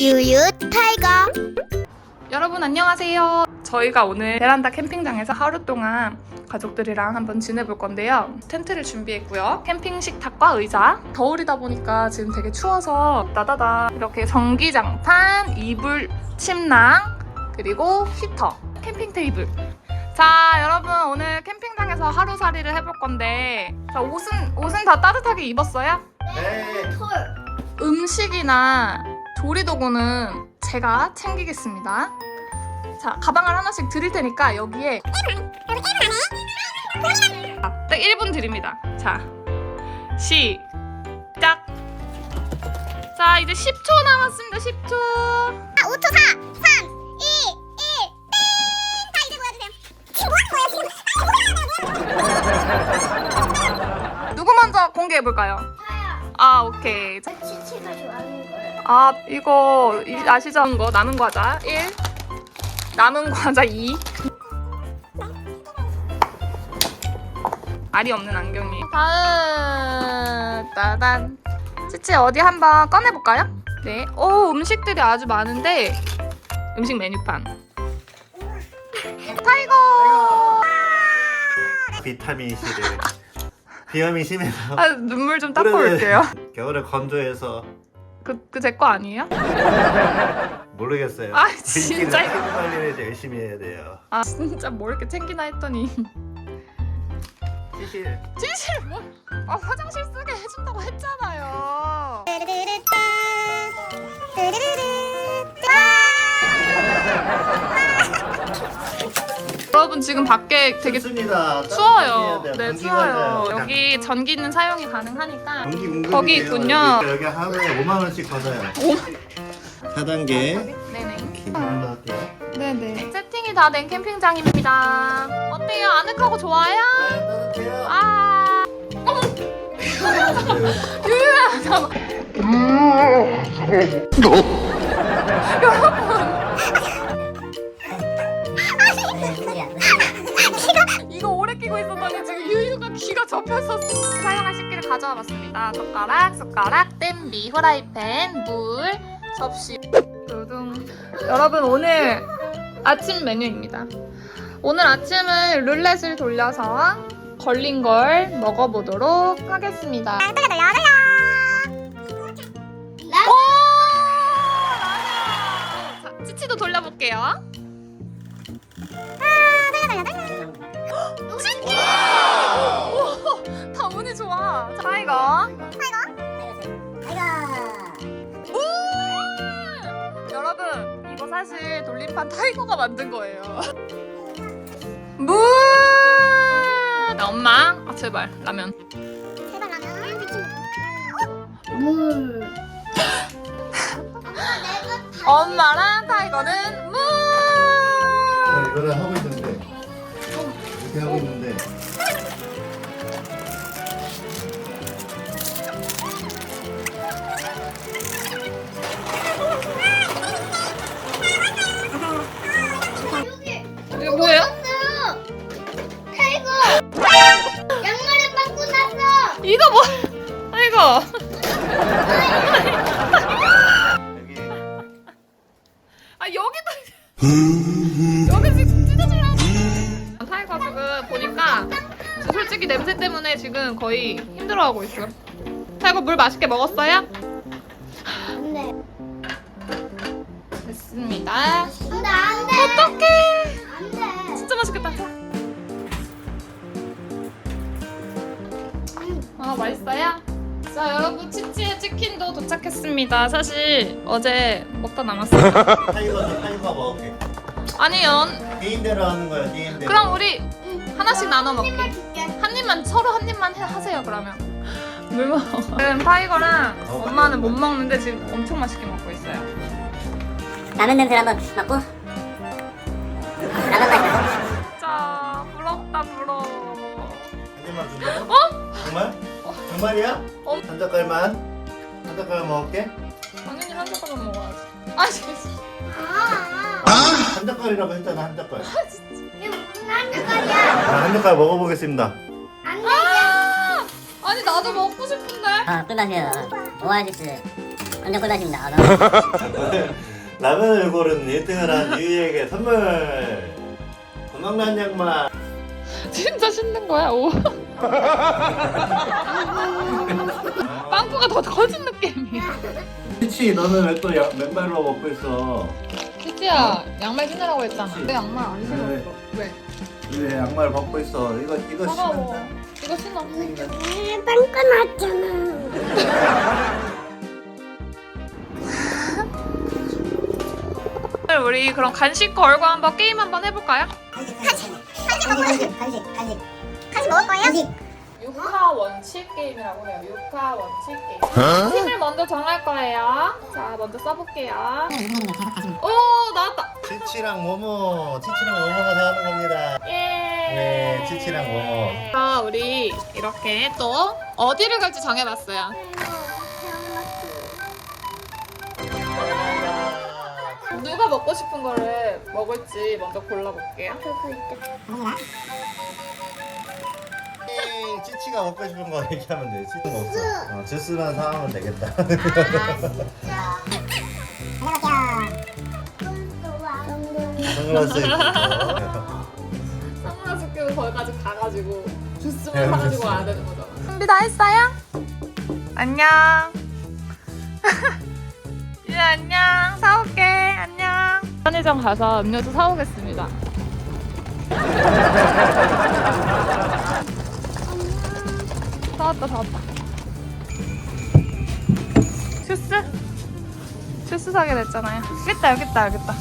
유유 타이거 여러분 안녕하세요. 저희가 오늘 베란다 캠핑장에서 하루 동안 가족들이랑 한번 지내볼 건데요. 텐트를 준비했고요. 캠핑 식탁과 의자. 겨울이다 보니까 지금 되게 추워서 나다다 이렇게 전기장판, 이불, 침낭, 그리고 히터, 캠핑 테이블. 자, 여러분 오늘 캠핑장에서 하루살이를 해볼 건데 자, 옷은 옷은 다 따뜻하게 입었어요? 네. 음식이나 조리 도구는 제가 챙기겠습니다. 자, 가방을 하나씩 드릴 테니까 여기에 아, 딱 1분 드립니다. 자, 시작. 자, 이제 10초 남았습니다. 10초. 아 5초 4 3 2 1 땡! 자 이제 보여주세요 지금 누구 먼저 공개해 볼까요? 아, 오케이. 자, 치치가 좋아하는 거예요 아, 이거 이- 아시죠? 거 남은 과자 1. 남은 과자 2. 알이 없는 안경이. 다음 따단. 치치 어디 한번 꺼내 볼까요? 네. 오, 음식들이 아주 많은데 음식 메뉴판. 타이거. 비타민 C를 비염이 심해서 아, 눈물 좀 닦고. 올게요. 겨울에 건조해서 그 그 제 거 아니에요? 모르겠어요. 아, 진짜. 피부 관리를 이제 열심히 해야 돼요. 아, 진짜 뭐 이렇게 챙기나 했더니 시실 진실 뭐? 아 화장실 쓰게 해준다고 했잖아요. 여러분 지금 밖에 되게 춥습니다. 추워요. 따뜻해야 돼요. 네 추워요. 나요. 여기 전기는 사용이 가능하니까. 전기 공급이 거기 돼요. 있군요. 여기, 여기 하루에 5만 원씩 받아요. 4단계 네네. 네네. 세팅이 다 된 캠핑장입니다. 어때요? 아늑하고 좋아요? 네, 따뜻해요. 아. 어머. 유유야 잠깐. 이거 오래 끼고 있었더니 지금 유유가 귀가 접혀서 사용할 식기를 가져와 봤습니다. 젓가락, 숟가락, 땜비, 후라이팬, 물, 접시. 두둥. 여러분 오늘 아침 메뉴입니다. 오늘 아침은 룰렛을 돌려서 걸린 걸 먹어보도록 하겠습니다. 오! 라면! 자, 치치도 돌려볼게요. 돌림판 타이거가 만든 거예요. 물! 엄마, 아 제발 라면. 물 엄마랑 타이거는 물! 저 이거를 하고 있는데 이렇게 하고 있는 지금 거의 힘들어하고 있어. 타이거 물 맛있게 먹었어요? 안돼 됐습니다. 안돼 안돼 어떡해. 안돼 진짜 맛있겠다. 자. 아 맛있어요? 자 여러분 치치의 치킨도 도착했습니다. 사실 어제 먹다 남았어요. 타이거도 타이거 먹을게. 아니요. 개인대로 하는 거야 개인대로. 그럼 우리 하나씩 나눠 먹게. 줄게 입만 서로 한 입만 해, 하세요 그러면. 물 먹어. 지금 파이거랑 엄마는 못 먹는데 지금 엄청 맛있게 먹고 있어요. 라면 냄새를 한번 맡고 라면 맛있어 진짜 부럽다 부러워. 한 입만 준다고? 어? 정말? 정말이야? 어? 한 젓갈만? 한 젓갈 먹을게. 당연히 한 젓갈만 먹어야지. 아 진짜. 아한 젓갈이라고 했잖아 한 젓갈. 이게 무슨 한 젓갈이야 자, 한 젓갈 먹어보겠습니다. 아, 아니 나도 먹고 싶은데. 아 꿀맛이에요 오아시스 완전 꿀맛입니다 아, 라면을 고른 1등을 한 유이에게 선물. 고막난 양말. 진짜 신는 거야 오. 빵꾸가 더 커진 느낌이야. 치치 너는 왜 또 맨발로 먹고 있어? 치치야 양말 신으라고 했잖아. 내 양말 안 신었어. 왜? 왜 양말 벗고 있어? 이거 이거 차가워. 신으면 이거 신어. 빵꾸 났잖아. 우리 그럼 간식 걸고 한번 게임 한번 해볼까요? 간식 먹을 거예요? 간식 간식 간식 먹을 거예요? 육하 원칙 게임이라고 해요. 육하 원칙 게임. 팀을 먼저 정할 거예요. 자, 먼저 써볼게요. 오, 나왔다. 치치랑 모모, 치치랑 모모가 다 하는 겁니다. 예. 네, 치치랑 모모. 자, 우리 이렇게 또 어디를 갈지 정해봤어요. 누가 먹고 싶은 거를 먹을지 먼저 골라볼게요. 띵, 치치가 먹고 싶은 거 얘기하면 돼. 치치 없어. 어, 주스만 사오면 되겠다. 선글라스 입고. 선글라스 끼고 거기까지 가가지고 네, 주스만 사가지고 와야 되는 거잖아. 준비 다 했어요? 안녕. 예 안녕. 사올게. 안녕. 편의점 가서 음료수 사오겠습니다. 사왔다 사왔다. 주스? 주스 사게 됐잖아요. 여기 있다 여기 있다 여기 있다.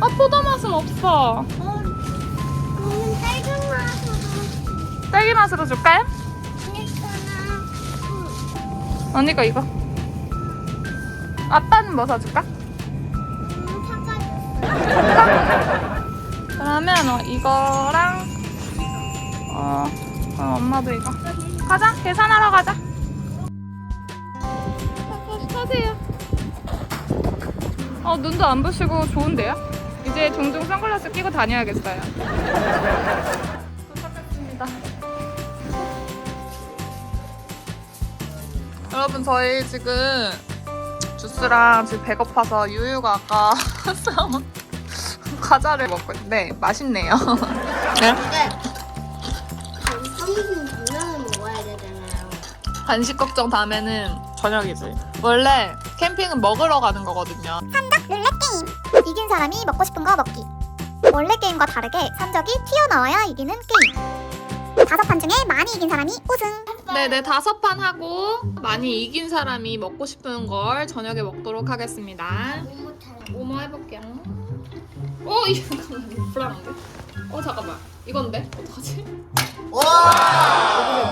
아 포도 맛은 없어. 딸기 맛으로 줄까요? 언니가 이거. 아빠는 뭐 사줄까? 그러면 어, 이거랑 어, 어 엄마도 이거. 가자 계산하러 가자. 어, 타세요. 어 눈도 안 부시고 좋은데요? 이제 종종 선글라스 끼고 다녀야겠어요. 도착했습니다. 여러분 저희 지금 주스랑 지금 배고파서 유유가 아까 싸운 과자를 먹고 있는데 맛있네요. 네? 먹어야 되잖아요. 간식 걱정 다음에는 저녁이지. 원래 캠핑은 먹으러 가는 거거든요. 삼각 룰렛 게임. 이긴 사람이 먹고 싶은 거 먹기. 원래 게임과 다르게 산적이 튀어나와야 이기는 게임. 다섯 판 중에 많이 이긴 사람이 우승. 네네 다섯 판 하고 많이 이긴 사람이 먹고 싶은 걸 저녁에 먹도록 하겠습니다. 뭐뭐 해볼게요. 어 이거 잠깐만 불안한데? 어 잠깐만 이건데 어떡하지? 뭐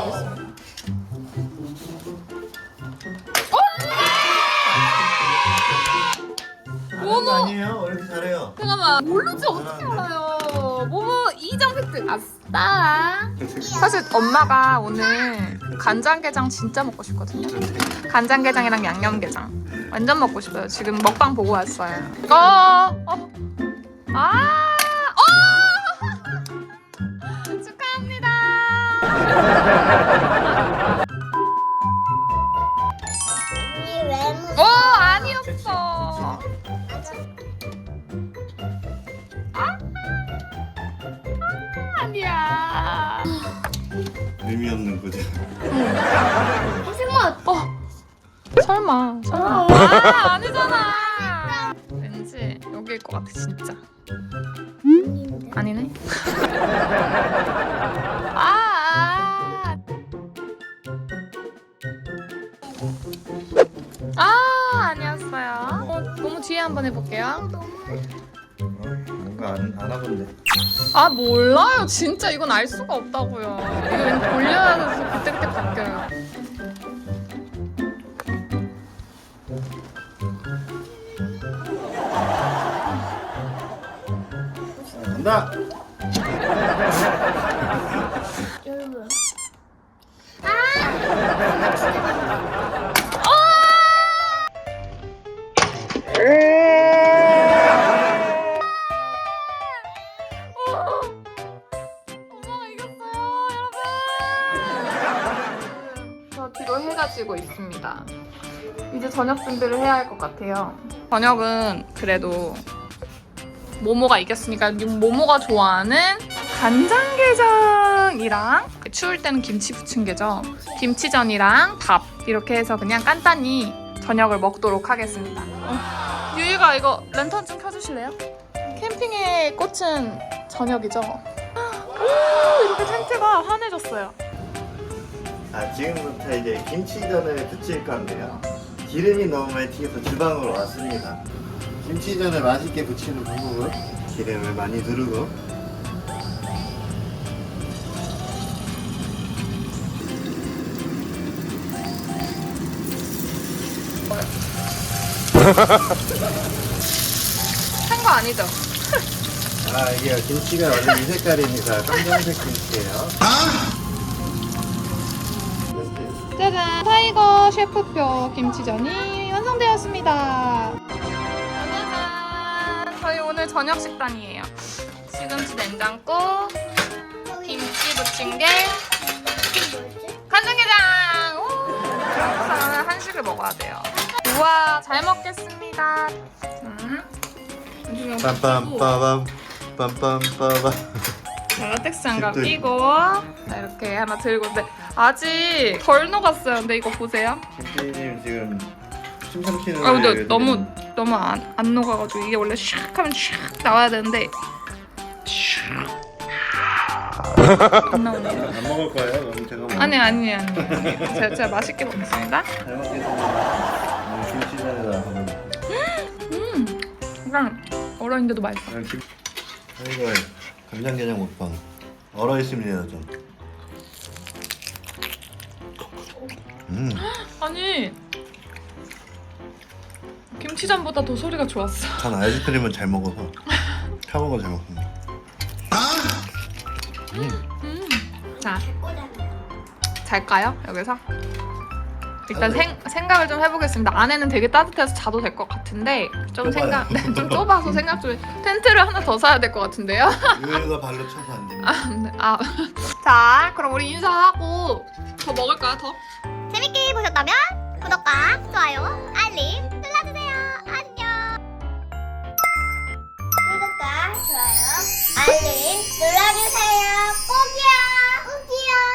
있어? 모모 아니에요? 왜 이렇게 잘해요? 잠깐만 모르지 어떻게 알아요? 뭐뭐 2점 획득 아싸. 사실 엄마가 오늘 간장게장 진짜 먹고 싶거든요. 간장게장이랑 양념게장 완전 먹고 싶어요. 지금 먹방 보고 왔어요. 어, 어. 아, 어, 아니었어. 아, 아니야. 의미 없는 거죠. 생각? 어, 설마, 설마. 아, 아니잖아. 왠지 여기일 것 같아, 진짜. 아니네. 한번 해볼게요. 뭔가 안, 안 하던데. 아, 몰라요. 진짜 이건 알 수가 없다고요. 이거 왠지 돌려야 돼서 그때그때 바뀌어요. 간다. 비도 해가 지고 있습니다. 이제 저녁 준비를 해야 할 것 같아요. 저녁은 그래도 모모가 이겼으니까 모모가 좋아하는 간장게장이랑 추울 때는 김치 부침개죠. 김치전이랑 밥 이렇게 해서 그냥 간단히 저녁을 먹도록 하겠습니다. 어, 유이가 이거 랜턴 좀 켜주실래요? 캠핑의 꽃은 저녁이죠. 오, 이렇게 텐트가 환해졌어요. 아 지금부터 이제 김치전을 부칠 건데요. 기름이 너무 많이 튀겨서 주방으로 왔습니다. 김치전을 맛있게 부치는 방법은 기름을 많이 두르고 한 거 아니죠? 아 이게 김치가 원래 이 색깔이니까 검정색 김치예요. 짜잔! 타이거 셰프표 김치전이 완성되었습니다. 짜잔! 저희 오늘 저녁 식단이에요. 시금치 냉장고, 김치 부침개, 간장게장! 오! 한국사람은 한식을 먹어야 돼요. 우와, 잘 먹겠습니다. 음. 빰빰빠밤 빰빰빠밤. 자, 라텍스 장갑 또 끼고 자, 이렇게 하나 들고 근데 아직 덜 녹았어요. 근데 이거 보세요. 김치님 지금 춤 삼키는 아 근데 너무 들리는- 너무 안, 안 녹아가지고 이게 원래 샥 하면 샥 나와야 되는데 샥안 나오네요. 안 먹을 거예요? 너무 제가 먹 아니 아니 아니 아니. 제가, 제가 맛있게 먹겠습니다. 잘 먹겠습니다. 오늘 김치전에다 한번 음, 그냥 얼어있는데도 맛있어. 그냥 김. 이거 간장게장 먹방 얼어 있습니다 좀. 음, 아니 김치전보다 더 소리가 좋았어. 전 아이스크림은 잘 먹어서 타먹어 잘 먹습니다. 음. 자, 잘까요? 여기서? 일단 생, 생각을 좀 해보겠습니다. 안에는 되게 따뜻해서 자도 될 것 같은데 좀 좁아요. 생각, 네, 좀 좁아서 생각 좀 해. 텐트를 하나 더 사야 될 것 같은데요? 유효가 발로 쳐서 안 됩니다. 네, 아, 자, 그럼 우리 인사하고 더 먹을까요? 더? 재밌게 보셨다면 구독과 좋아요, 알림 눌러주세요. 안녕. 구독과 좋아요, 알림 눌러주세요. 꼭이요.